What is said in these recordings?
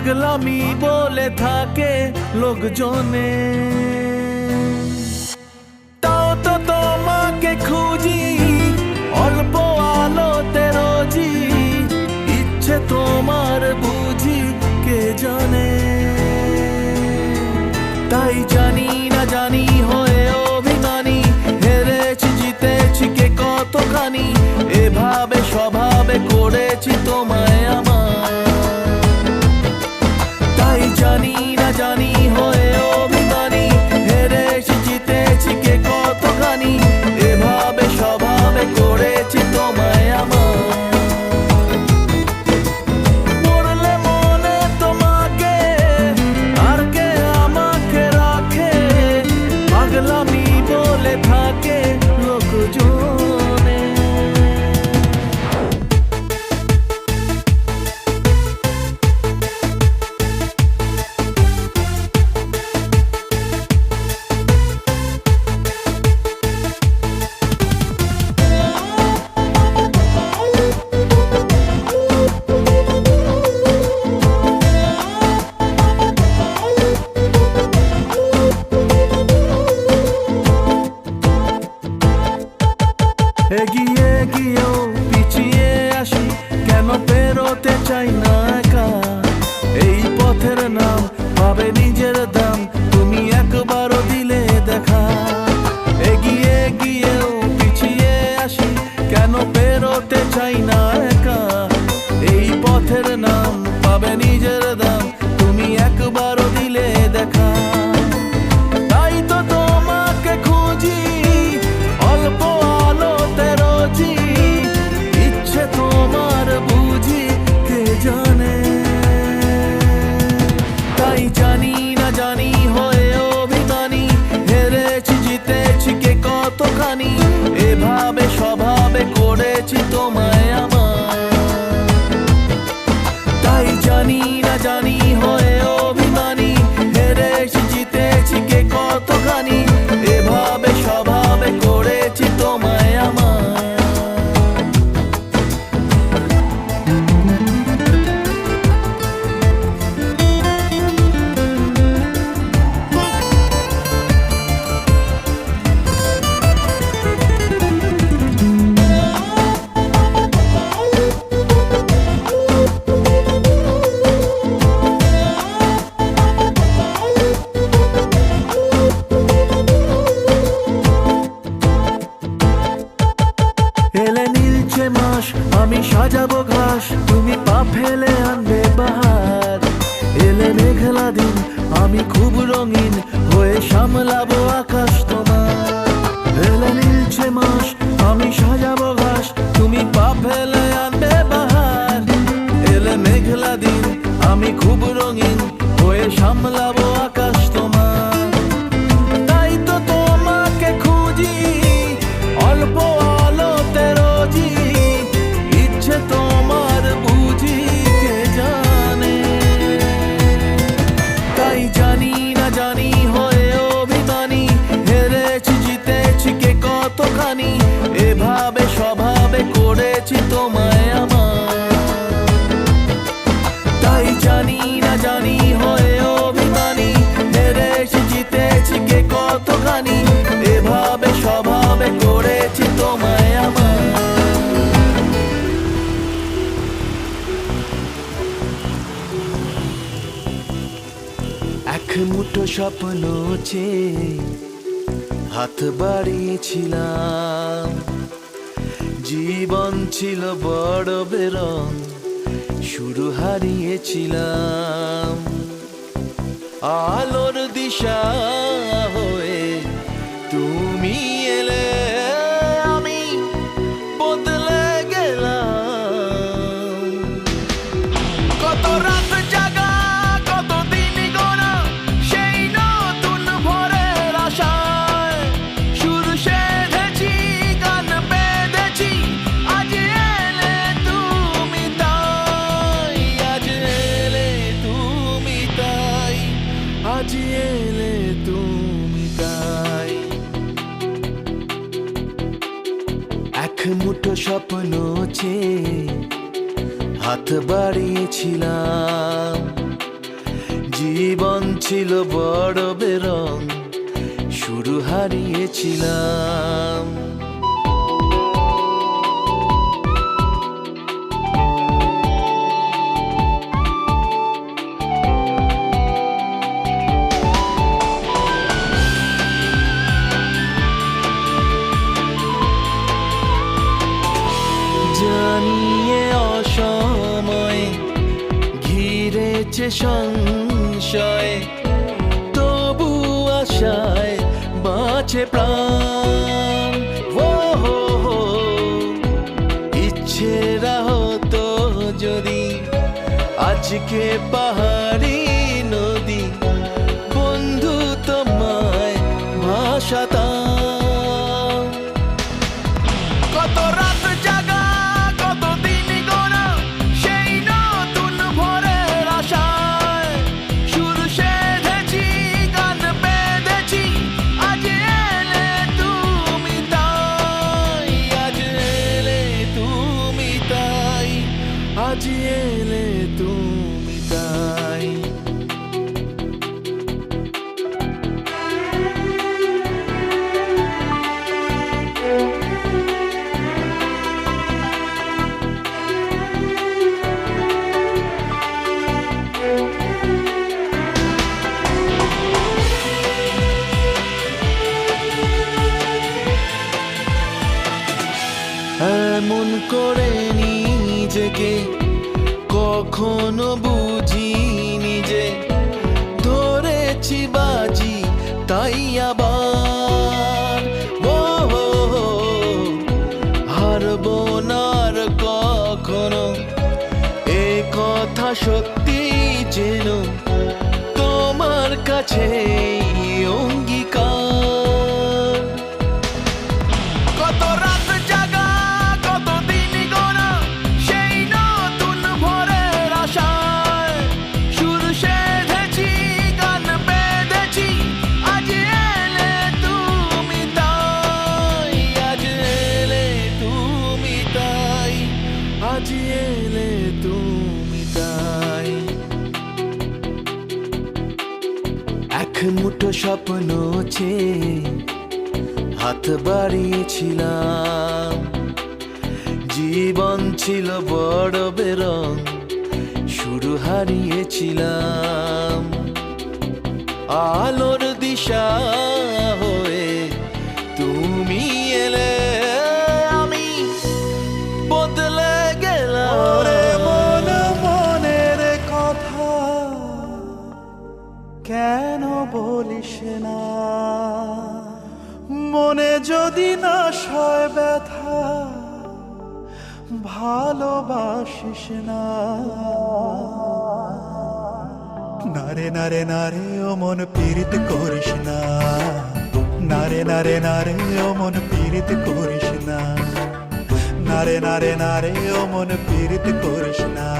পাগলামি বলে থাকে লোকজনে। তাও তো তোমাকে খুঁজি, অল্প আলোতে রোজি, ইচ্ছে তোমার বুঝি কে জানে। তাই জানি না, জানি হয়ে অভিমানী, হেরেছি, জিতেছি কে কতখানি, এভাবে স্বভাবে করেছি তোমায় আমার জানি না জানি ज़िंदगी कि ओ আমি সাজাবো ঘাস, তুমি পা ফেলে আনবে বাহার। এলে মেঘলা দিন, আমি খুব রঙিন হয়ে সামলাবো মুঠো স্বপ্ন চেয়ে হাত বাড়িয়েছিলাম। জীবন ছিল বড় বেরং শুরু হারিয়েছিলাম। আলোর দিশা মুঠো স্বপ্ন চেয়ে হাত বাড়িয়েছিলাম। জীবন ছিল বড় বেরং শুরু হারিয়েছিলাম। সংশয় তবু আশায় বাঁচে প্রাণ। ও ইচ্ছেরা হতো যদি আজকে পাহাড়ি নিজেকে কখনো বুঝিনি যে ধরেছি বাজি, তাই আবার হারবো না আর কখনো। এ কথা সত্যি যেন তোমার কাছে আজ এলে তুমি তাই। এক মুঠো স্বপ্ন চেয়ে হাত বাড়িয়েছিলাম। জীবন ছিল বড় বেরং, শুরু হারিয়েছিলাম। আলোর দিশা না। মনে যদি না সয় ব্যথা, ভালোবাসিস না। নারে নারে নারে, ও মন পীড়িত করিস না। নারে নারে নারে, ও মন পীড়িত করিস না। নারে নারে নারে, ও মন পীড়িত করিস না।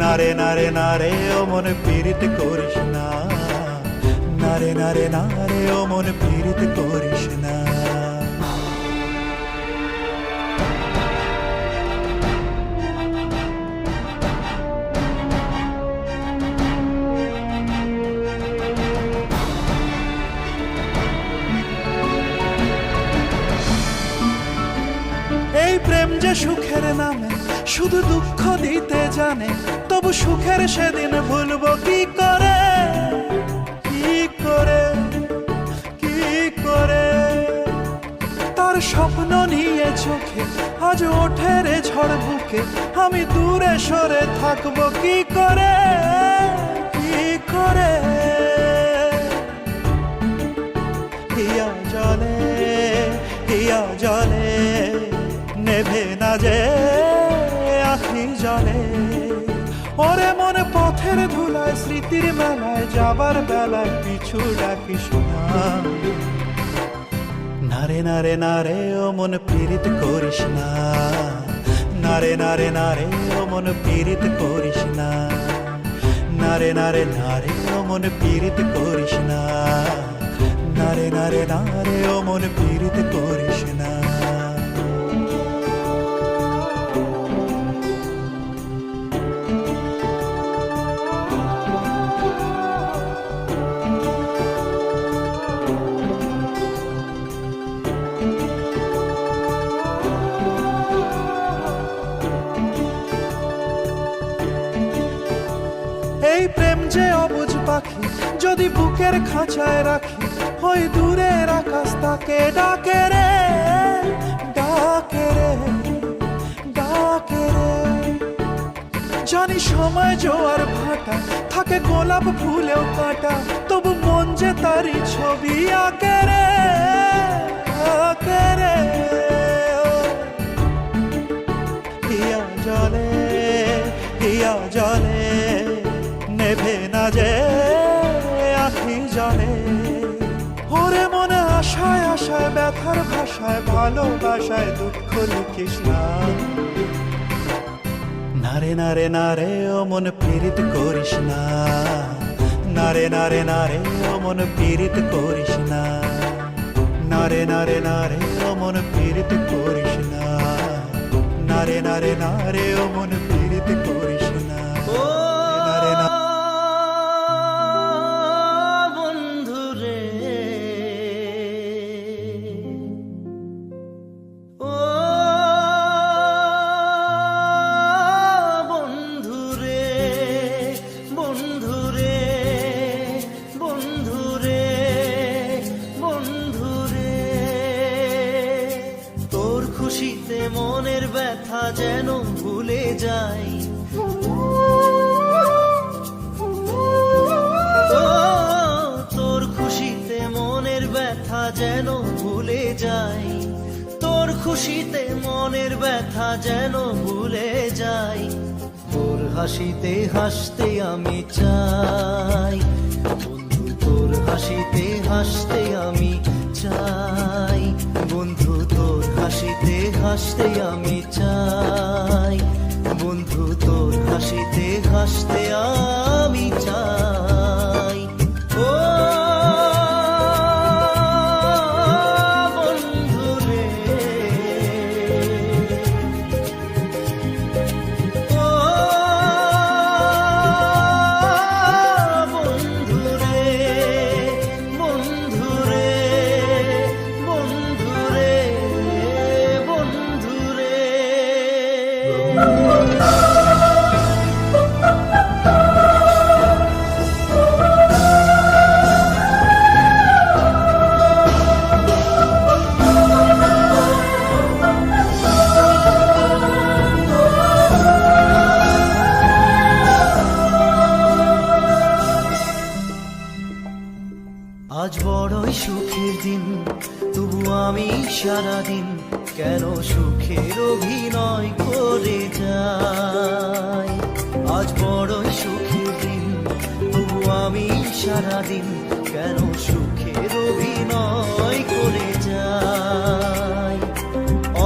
নারে নারে নারে, ও মন পীড়িত করিস না। নারে নারে নারে, ও মন পীড়িত করিস না। এই প্রেম যে সুখের নামে, শুধু দুঃখ দিতে জানে সুখের সেদিন ভুলবো কি করে? কি করে? কি করে? তার স্বপ্ন নিয়ে চোখে আজ ওঠে রে ঝড় বুকে। আমি দূরে সরে থাকব কি করে? কি করে? হিয়া জলে হিয়া জলে, নেভে না যে আখি জলে। ওরে মনে পথের ধুলায়, স্মৃতির মেলায়, যাবার বেলায় পিছু ডাকিস না নারে নারে নারে, ও মন পীড়িত করিস না। নারে নারে নারে, ও মন পীড়িত করিস না। নারে নারে নারে, ও মন পীড়িত করিস না। নারে নারে নারে, ও মন পীড়িত করিস না। যদি বুকের খাঁচায় রাখি ওই দূরের আকাশ তাকে ডাকে রে ডাকে রে ডাকে রে। জানি সময় জোয়ার ভাটা, থাকে গোলাপ ফুলেও কাটা, তবু মন যে তারই ছবি আঁকে রে আঁকে রে। জলে, হিয়া জলে, নেভে না যে ব্যথার ভাষায়, ভালোবাসায় দুঃখ লিখিস না। নারে নারে নারে ও মন পীড়িত করিস না। নারে নারে নারে ও মন পীড়িত করিস না। নারে নারে নারে ও মন পীড়িত করিস না। নারে নারে নারে ও মন পীড়িত হাসিতে আমি চাই। বন্ধু তোর হাসিতে হাসতে আমি চাই। বন্ধু তোর হাসিতে হাসতে আমি সারাদিন কেন সুখের অভিনয় করে যাই আজ বড় সুখের দিন, তবু আমি সারাদিন কেন সুখের অভিনয় করে যাই?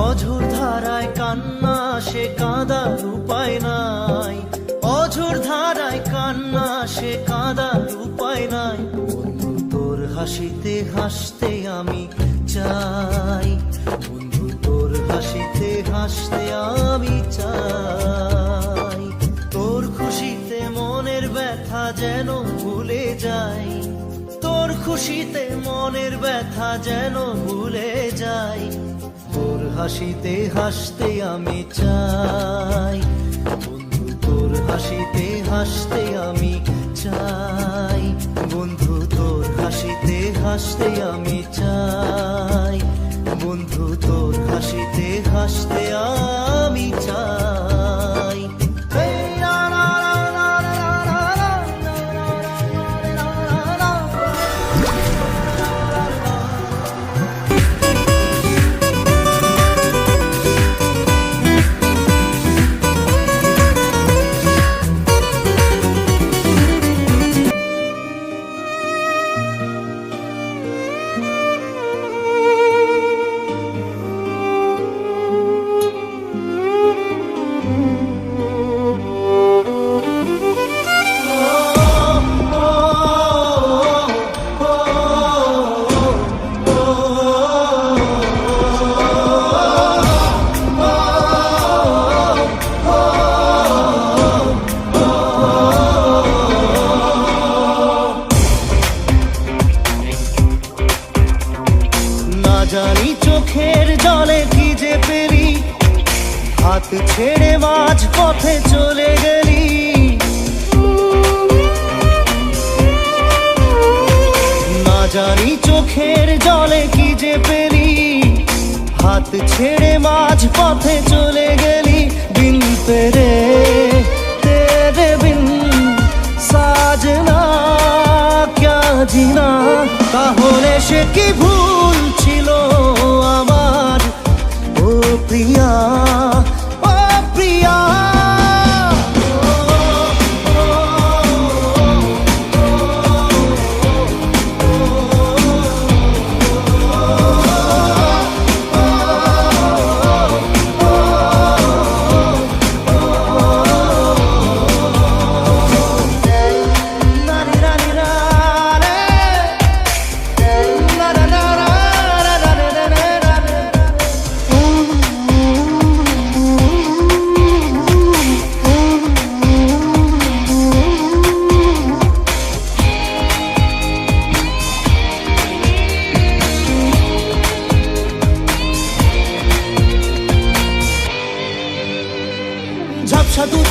অঝোর ধারায় কান্না, সে কাঁদার উপায় নাই। অঝোর ধারায় কান্না, সে কাঁদার উপায় নাই। তোর হাসিতে হাসতে আমি চাই বন্ধু, তোর হাসিতে হাসতে আমি চাই। তোর খুশিতে মনের ব্যথা যেন ভুলে যাই। তোর খুশিতে মনের ব্যথা যেন ভুলে যাই। তোর হাসিতে হাসতে আমি চাই। তোর হাসিতে হাসতে আমি চাই। বন্ধু, তোর হাসিতে হাসতে আমি চাই। বন্ধু, তোর হাসিতে হাসতে আমি চাই।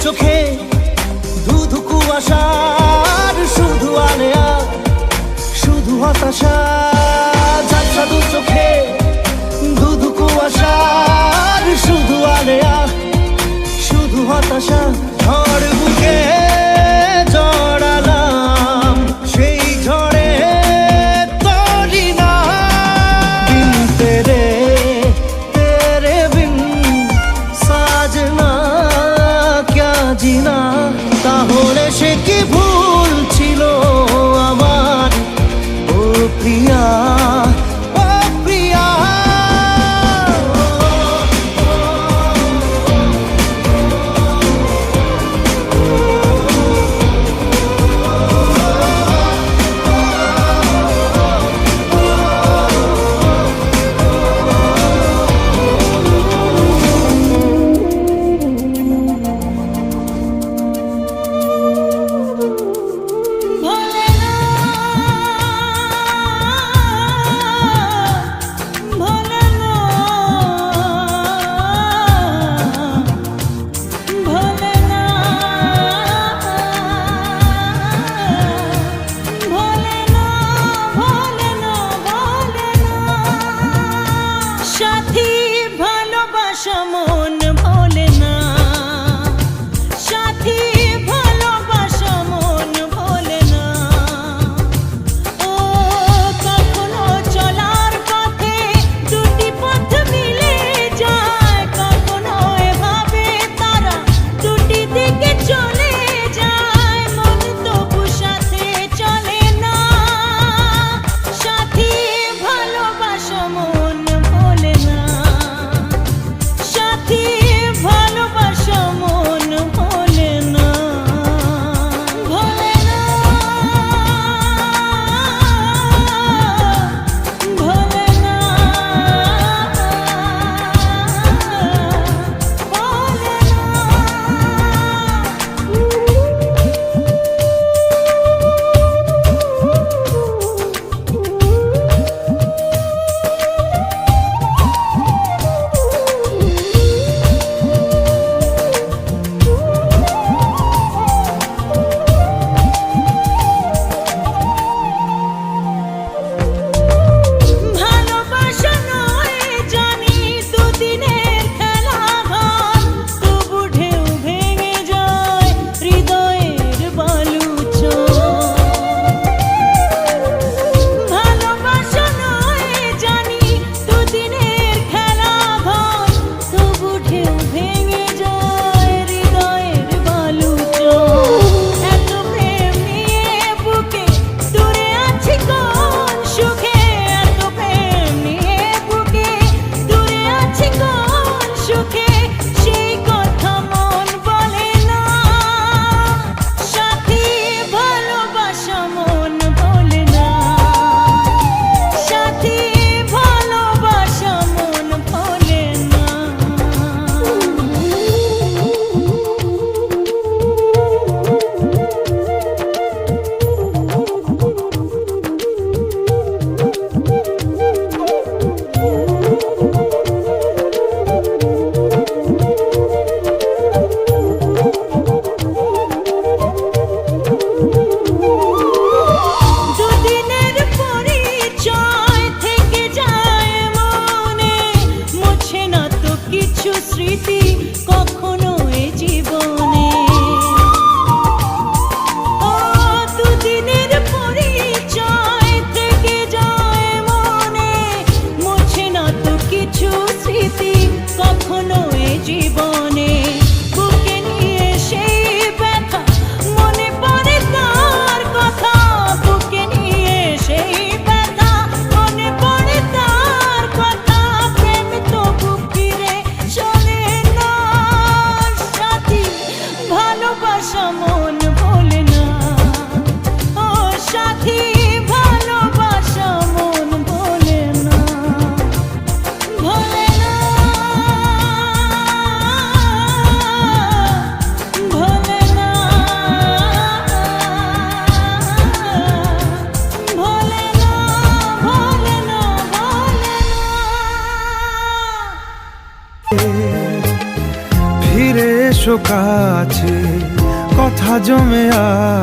চোখে ধুধু কুয়াশার শুধু আলেয়া শুধু হতাশা। ঝাপসা চোখে ধুধু কুয়াশার শুধু আলেয়া শুধু হতাশা। ঝড় বুকে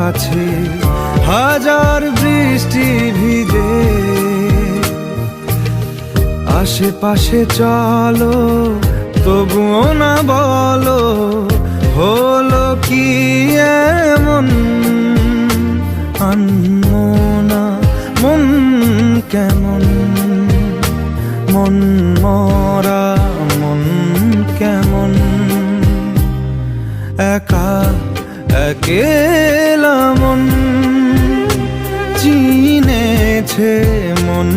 আছে, হাজার বৃষ্টি ভিজে। আশেপাশে চলো, তবুও না বলো, হলো কি এমন? আনমনা মন কেমন? মন মরা মন কেমন? একা একেলা মন চিনেছে মন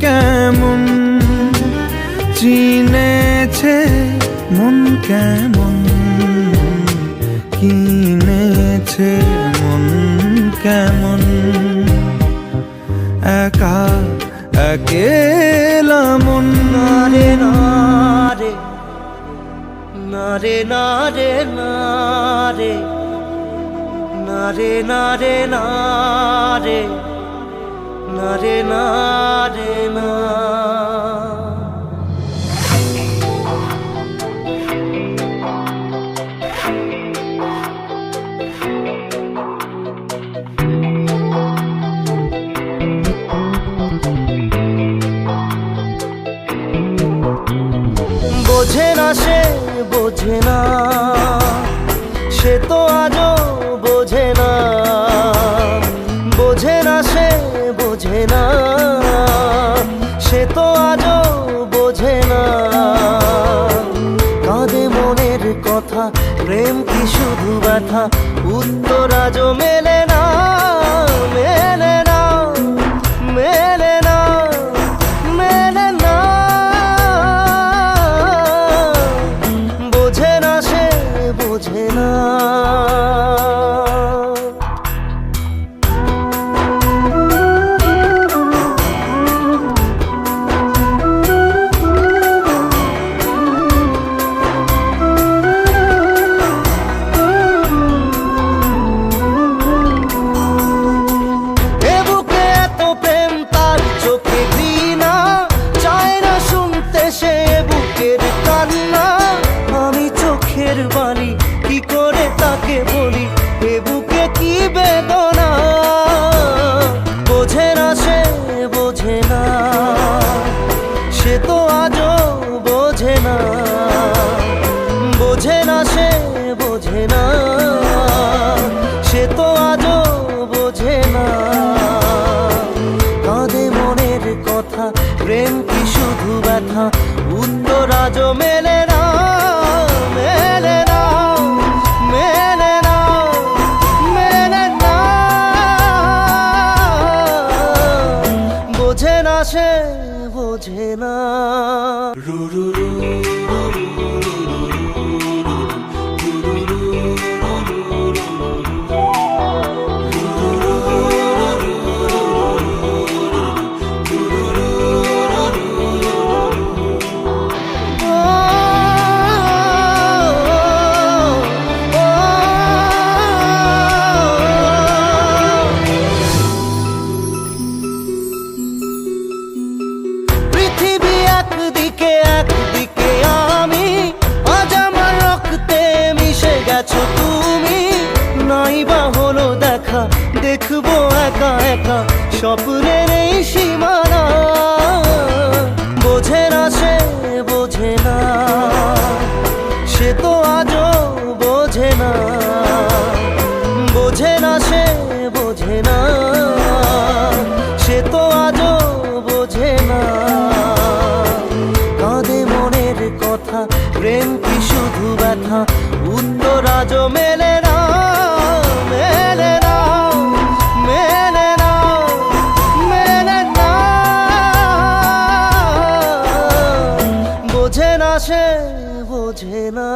কেমন? চিনেছে মন কেমন? কিনেছে মন কেমন? একা, একেলা মন। নারে নারে নারে নারে নারে। নারে নারে নারে নারে নারে না। বোঝে না সে বোঝে না সে তো আজও শুধু ব্যথা উত্তরাজ মেলে না মেলে সে বোঝে না।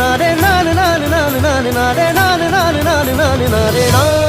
നാരേ നാരേ നാരേ നാരേ നാരേ നാരേ നാരേ നാരേ നാരേ നാരേ നാരേ